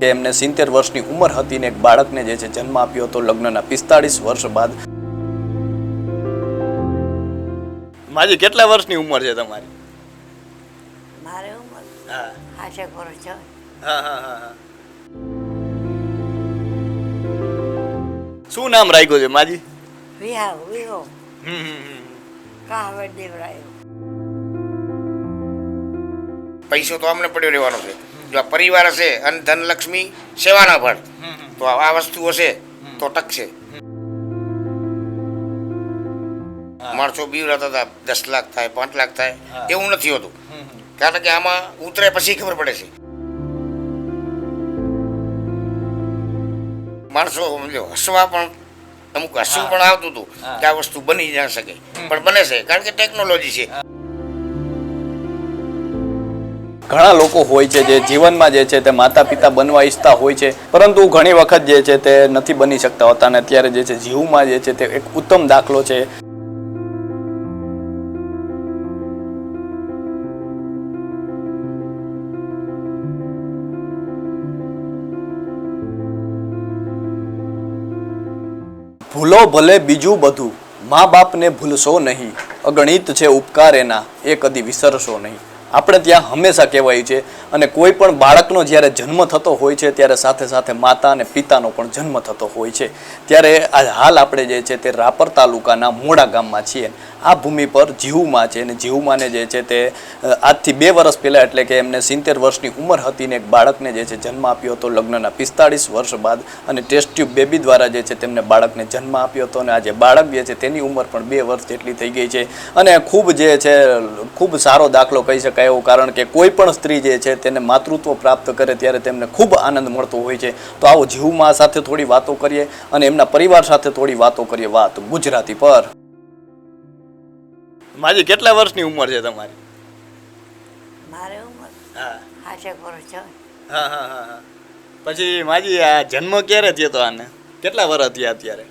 કે એમને સિત્તેર વર્ષની ઉંમર હતી ને એક બાળકને જે છે જન્મ આપ્યો હતો લગ્નના પિસ્તાળીસ વર્ષ બાદ. માજી કેટલા વર્ષની ઉંમર છે તમારી? મારે ઉંમર? હા. વર્ષ છે. હા હા શું નામ રાખ્યું છે માજી? વિહા વિહો. કાહવે દેવરાયો પૈસો તો અમને પડ્યો રહેવાનો છે. પરિવાર હશે અને ધનલક્ષ્મી સેવાના ફળ તો આ વસ્તુ હશે તો ટકશે. માણસો બીવડાતા હતા દસ લાખ થાય પાંચ લાખ થાય એવું નથી હોતું. કારણ કે આમાં ઉતરે પછી ખબર પડે છે. માણસો હસવા પણ અમુક હસવું પણ આવતું હતું કે આ વસ્તુ બની ના શકે. પણ બને છે કારણ કે ટેકનોલોજી છે. ઘણા લોકો હોય છે જે જીવનમાં જે છે તે માતા પિતા બનવા ઈચ્છતા હોય છે. પરંતુ ઘણી વખત જે છે તે નથી બની શકતા હોતા અને અત્યારે જે છે જીવમાં જે છે તે એક ઉત્તમ દાખલો છે. ભૂલો ભલે બીજું બધું, મા બાપને ભૂલશો નહીં. અગણિત છે ઉપકાર એના, એ કદી વિસરશો નહીં. આપણે ત્યાં હંમેશા કહેવાય છે અને કોઈ પણ બાળકનો જ્યારે જન્મ થતો હોય છે, ત્યારે સાથે સાથે માતા અને પિતાનો પણ જન્મ થતો હોય છે. ત્યારે આ હાલ આપણે જે છે તે રાપર તાલુકાના મોડા ગામમાં છીએ. આ ભૂમિ પર જીવુમાં છે અને જીવુમાને જે છે તે આજથી બે વર્ષ પહેલાં એટલે કે એમને સિત્તેર વર્ષની ઉંમર હતી ને એક બાળકને જે છે જન્મ આપ્યો હતો લગ્નના પિસ્તાળીસ વર્ષ બાદ અને ટેસ્ટ ટ્યુબ બેબી દ્વારા જે છે તેમને બાળકને જન્મ આપ્યો હતો અને આજે બાળક જે છે તેની ઉંમર પણ બે વર્ષ જેટલી થઈ ગઈ છે. અને ખૂબ જે છે, ખૂબ સારો દાખલો કહી શકાય એવું કારણ કે કોઈ પણ સ્ત્રી જે છે તેને માતૃત્વ પ્રાપ્ત કરે ત્યારે તેમને ખૂબ આનંદ મળતો હોય છે. તો આવો જીવમાં સાથે થોડી વાતો કરીએ અને એમના પરિવાર સાથે થોડી વાતો કરીએ વાત ગુજરાતી પર. માજી કેટલા વર્ષની ઉંમર છે તમારી? મારે ઉંમર? હા. આશેક વર્ષ છે. હા હા હા હા. પછી માજી આ જન્મ ક્યારે થયો તો આને? કેટલા વર્ષ થયા અત્યારે?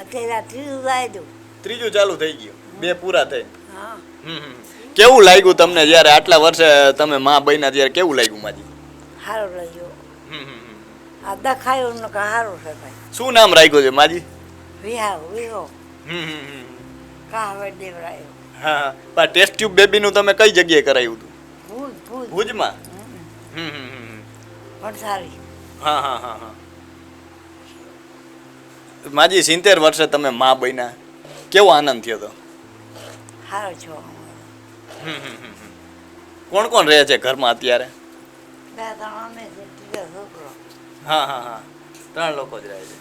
અત્યારે ત્રીજું લાવ્યું ત્રીજું ચાલુ થઈ ગયું. બે પૂરા થઈ. હા. હમ. કેવું લાગ્યું તમને જ્યારે આટલા વર્ષે તમે માં બન્યા ત્યારે કેવું લાગ્યું માજી? સારું લાગ્યું. આ દખાયું ને કે સારું છે ભાઈ શું નામ રાખ્યું છે માજી? વિહા વિહો હમ હમ હમ. કાહવે દેવરાયો. હા પણ ટેસ્ટ ટ્યુબ બેબીનું તમે કઈ જગ્યાએ કરાવ્યું હતું? ભુજ ભૂજ. ભુજમાં? હમ. હમ. હમ. પણ સારી હા હા હા હા. માજી સિત્તેર વર્ષે તમે માં બન્યા. કેવો આનંદ થયો હતો સારો છો કોણ કોણ રહે છે ઘરમાં અત્યારે? હા હા હા. ત્રણ લોકો જ રહે છે.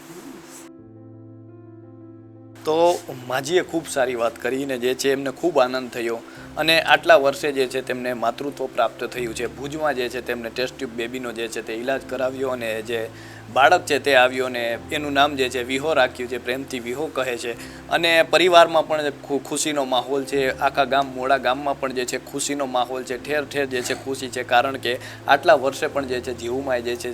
તો માજીએ ખૂબ સારી વાત કરીને જે છે એમને ખૂબ આનંદ થયો. અને આટલા વર્ષે જે છે તેમને માતૃત્વ પ્રાપ્ત થયું છે. ભુજમાં જે છે તેમને ટેસ્ટ ટ્યુબ બેબીનો જે છે તે ઈલાજ કરાવ્યો અને જે બાળક છે તે આવ્યો અને એનું નામ જે છે વિહો રાખ્યું છે, પ્રેમથી વિહો કહે છે. અને પરિવારમાં પણ ખુશીનો માહોલ છે. આખા ગામ, મોડા ગામમાં પણ જે છે ખુશીનો માહોલ છે. ઠેર ઠેર જે છે ખુશી છે. કારણ કે આટલા વર્ષે પણ જે છે જીવમાં જે છે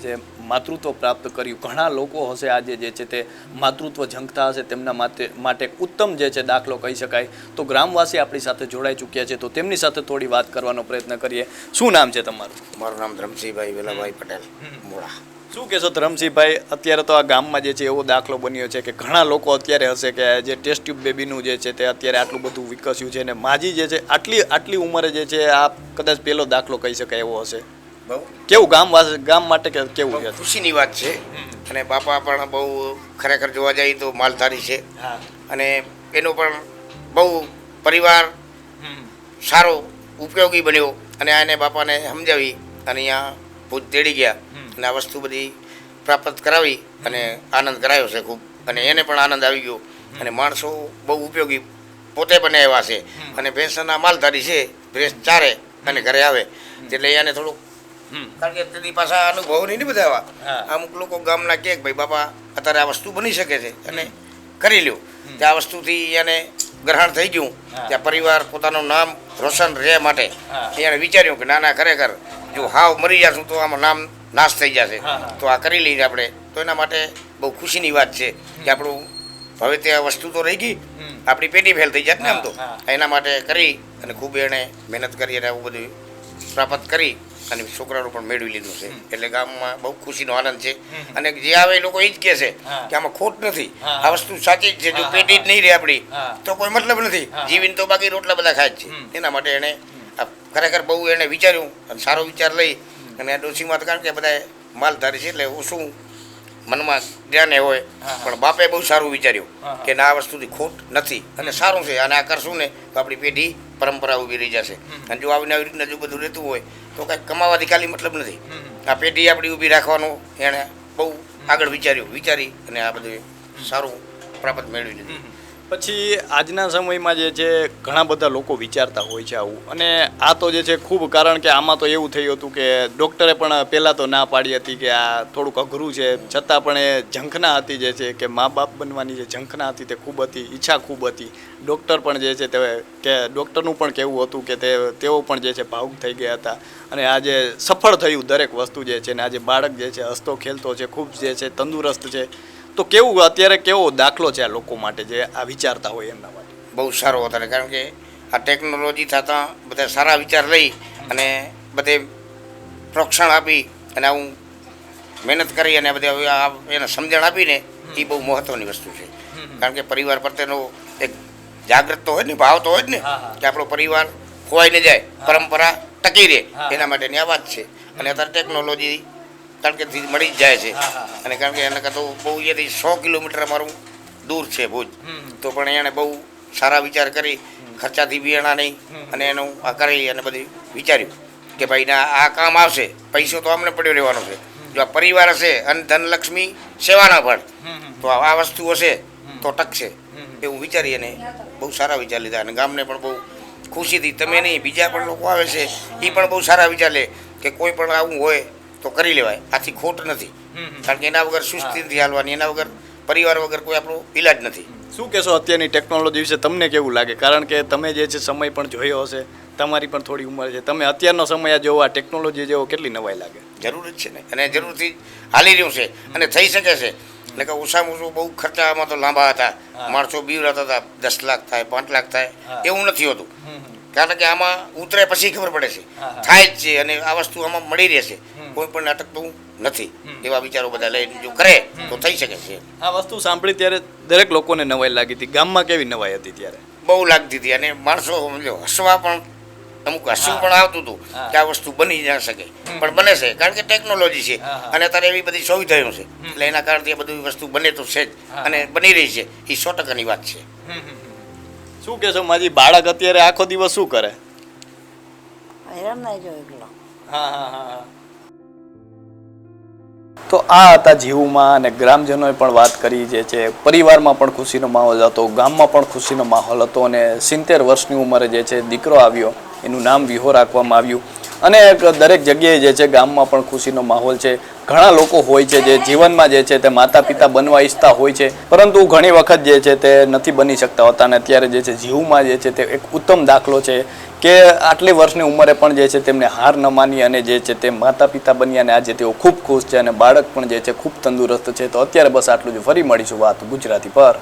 માતૃત્વ પ્રાપ્ત કર્યું. ઘણા લોકો હશે આજે જે છે તે માતૃત્વ ઝંખતા હશે તેમના માટે માટે ઉત્તમ જે છે દાખલો કહી શકાય. તો ગ્રામવાસી આપણી સાથે જોડાઈ ચૂક્યા છે તો તેમની સાથે થોડી વાત કરવાનો પ્રયત્ન કરીએ. શું નામ છે તમારું? મારું નામ ધરમસિંહભાઈ વેલાભાઈ પટેલ મોડા. શું કહેશો ધરમસિંહભાઈ અત્યારે તો આ ગામમાં જે છે એવો દાખલો બન્યો છે કે ઘણા લોકો અત્યારે હશે કે જે ટેસ્ટ ટ્યુબ બેબીનું જે છે તે અત્યારે આટલું બધું વિકસ્યું છે અને માજી જે છે આટલી આટલી ઉંમરે જે છે આ કદાચ પહેલો દાખલો કહી શકાય એવો હશે. બહુ? કેવું ગામ ગામ માટે કે કેવું ખુશીની વાત છે. અને બાપા પણ બહુ ખરેખર જોવા જઈએ તો માલધારી છે. અને એનો પણ બહુ પરિવાર સારો ઉપયોગી બન્યો. અને આને બાપાને સમજાવી અને અહીંયા ભૂત તેડી ગયા. અને આ વસ્તુ બધી પ્રાપ્ત કરાવી અને આનંદ કરાયો છે ખૂબ. અને એને પણ આનંદ આવી ગયો. અને માણસો બહુ ઉપયોગી પોતે પણ એવા છે. અને ભેંસના માલધારી છે. ભેંસ ચારે અને ઘરે આવે. એટલે એને થોડુંક કારણ કે તેની પાછા અનુભવ નહીં ને બધા. આવા. અમુક લોકો ગામના કે ભાઈ બાપા અત્યારે આ વસ્તુ બની શકે છે. અને કરી લ્યો. કે આ વસ્તુથી એને ગ્રહણ થઈ ગયું. ત્યાં પરિવાર પોતાનું નામ રોશન રહે માટે. એને વિચાર્યું કે ના ના ખરેખર જો હાવ મરી જશું તો આમાં નામ નાશ થઈ જશે. તો આ કરી લઈએ આપણે તો એના માટે બહુ ખુશીની વાત છે કે આપણું હવે તે આ વસ્તુ તો રહી ગઈ. આપણી પેટી ફેલ થઈ જાત ને આમ તો. એના માટે કરી અને ખૂબ એણે મહેનત કરી અને આવું બધું પ્રાપ્ત કરી. અને છોકરાનું પણ મેળવી લીધું છે. એટલે ગામમાં બહુ ખુશીનો આનંદ છે. અને જે આવે એ લોકો એ જ કહે છે કે આમાં ખોટ નથી. આ વસ્તુ સાચી જ છે. જો પેટી જ નહીં રહે આપણી તો કોઈ મતલબ નથી. હા. જીવીને તો બાકી રોટલા બધા ખાય જ છે. એના માટે એણે ખરેખર બહુ એણે વિચાર્યું અને સારો વિચાર લઈ અને આ ડોસીમાં તો કારણ કે બધા માલધારી છે એટલે ઓછું મનમાં ધ્યાને હોય પણ બાપે બહુ સારું વિચાર્યું કે ના આ વસ્તુથી ખોટ નથી. અને સારું છે અને આ કરશું ને તો આપણી પેઢી પરંપરા ઊભી રહી જશે. અને જો આવીને આવી રીતના જો બધું રહેતું હોય તો કાંઈ કમાવાથી ખાલી મતલબ નથી. આ પેઢી આપણી ઊભી રાખવાનું એણે બહુ આગળ વિચાર્યું. વિચારી અને આ બધું સારું પ્રાપ્ત મેળવી લીધું. પછી આજના સમયમાં જે છે, ઘણા બધા લોકો વિચારતા હોય છે આવું. અને આ તો જે છે, ખૂબ કારણ કે આમાં તો એવું થયું હતું કે ડૉક્ટરે પણ પહેલાં તો ના પાડી હતી કે આ થોડુંક અઘરું છે. છતાં પણ એ ઝંખના હતી જે છે, કે મા બાપ બનવાની જે ઝંખના હતી તે ખૂબ હતી, ઈચ્છા ખૂબ હતી. ડૉક્ટર પણ જે છે, તે કે ડૉક્ટરનું પણ કહેવું હતું કે તે, તેઓ પણ જે છે, ભાવુક થઈ ગયા હતા. અને આજે સફળ થયું દરેક વસ્તુ જે છે ને, આજે બાળક જે છે, હસતો, ખેલતો છે, ખૂબ જે છે, તંદુરસ્ત છે. તો કેવું અત્યારે કેવો દાખલો છે આ લોકો માટે જે આ વિચારતા હોય એમના માટે? બહુ સારો અત્યારે કારણ કે આ ટેકનોલોજી થતાં બધા સારા વિચાર લઈ અને બધે પ્રોત્સાહન આપી અને આવું મહેનત કરી અને બધે એને સમજણ આપીને એ બહુ મહત્ત્વની વસ્તુ છે. કારણ કે પરિવાર પ્રત્યેનો એક જાગૃત તો હોય ને ભાવ તો હોય જ ને હા, હા. કે આપણો પરિવાર ખોવાઈ ન જાય પરંપરા ટકી રહે. એના માટેની આ વાત છે. અને અત્યારે ટેકનોલોજી કારણ કે થી મળી જ જાય છે. અને કારણ કે એના કરતાં બહુ અહીંયાથી સો કિલોમીટર અમારું દૂર છે ભુજ. તો પણ એણે બહુ સારા વિચાર કરી ખર્ચાથી બિયાણા નહીં અને એનું આ કરી અને બધું વિચાર્યું કે ભાઈ ના આ કામ આવશે પૈસો તો અમને પડ્યો રહેવાનો છે. જો આ પરિવાર હશે અને ધનલક્ષ્મી સેવાના ફળ તો આ આ વસ્તુ હશે તો ટકશે. એવું વિચારી અને બહુ સારા વિચાર લીધા અને ગામને પણ બહુ ખુશીથી તમે નહીં બીજા પણ લોકો આવે છે એ પણ બહુ સારા વિચાર લે કે કોઈ પણ આવું હોય તો કરી લેવાય. આથી ખોટ નથી. કારણ કે એના વગર સુસ્તી નથી હાલવાની. એના વગર પરિવાર વગર કોઈ આપણો ઈલાજ નથી. શું કહેશો અત્યારની ટેકનોલોજી વિશે? તમને કેવું લાગે? કારણ કે તમે જે છે સમય પણ જોયો હશે. તમારી પણ થોડી ઉંમર છે. તમે અત્યારનો સમય આ જોવો આ ટેકનોલોજી જેવો કેટલી નવાઈ લાગે? જરૂર જ છે ને. અને જરૂરથી હાલી રહ્યું છે. અને થઈ શકે છે. એટલે કે ઓછામાં ઓછું બહુ ખર્ચામાં તો લાંબા હતા. માણસો બીવરાતા હતા. દસ લાખ થાય પાંચ લાખ થાય. એવું નથી હોતું. કારણ કે આમાં ઉતરે પછી ખબર પડે છે. થાય જ છે અને આ વસ્તુ આમાં મળી રહેશે. કોઈ પણ અટકતું નથી. એવા વિચારો બધા લઈને જો કરે તો થઈ શકે છે. આ વસ્તુ સાંભળી ત્યારે દરેક લોકોને નવાઈ લાગી હતી. ગામમાં કેવી નવાઈ હતી ત્યારે? બહુ લાગતી હતી અને માણસો હસવા પણ અમુક હસવું પણ આવતું હતું કે આ વસ્તુ બની ના શકે. પણ બને છે કારણ કે ટેકનોલોજી છે. અને અત્યારે એવી બધી સુવિધાઓ છે. એટલે એના કારણે આ બધી વસ્તુ બને તો છે જ અને બની રહી છે. એ સો ટકાની વાત છે. શું કહેશો માજી બાળક અત્યારે આખો દિવસ શું કરે? હેરાન નહીં જો એકલો. હા હા હા. તો આ હતા જીવમાં અને ગ્રામજનોએ પણ વાત કરી જે છે, પરિવારમાં પણ ખુશીનો માહોલ હતો, ગામમાં પણ ખુશીનો માહોલ હતો અને સિત્તેર વર્ષની ઉંમરે જે છે, દીકરો આવ્યો, એનું નામ વિહો રાખવામાં આવ્યું. અને દરેક જગ્યાએ જે છે ગામમાં પણ ખુશીનો માહોલ છે. ઘણા લોકો હોય છે જે જીવનમાં જે છે તે માતા પિતા બનવા ઈચ્છતા હોય છે. પરંતુ ઘણી વખત જે છે તે નથી બની શકતા હોતા અને અત્યારે જે છે જીવમાં જે છે તે એક ઉત્તમ દાખલો છે કે આટલી વર્ષની ઉંમરે પણ જે છે તેમને હાર ન માની અને જે છે તે માતા પિતા બની અને આજે તેઓ ખૂબ ખુશ છે અને બાળક પણ જે છે ખૂબ તંદુરસ્ત છે. તો અત્યારે બસ આટલું જ. ફરી મળીશું વાત ગુજરાતી પર.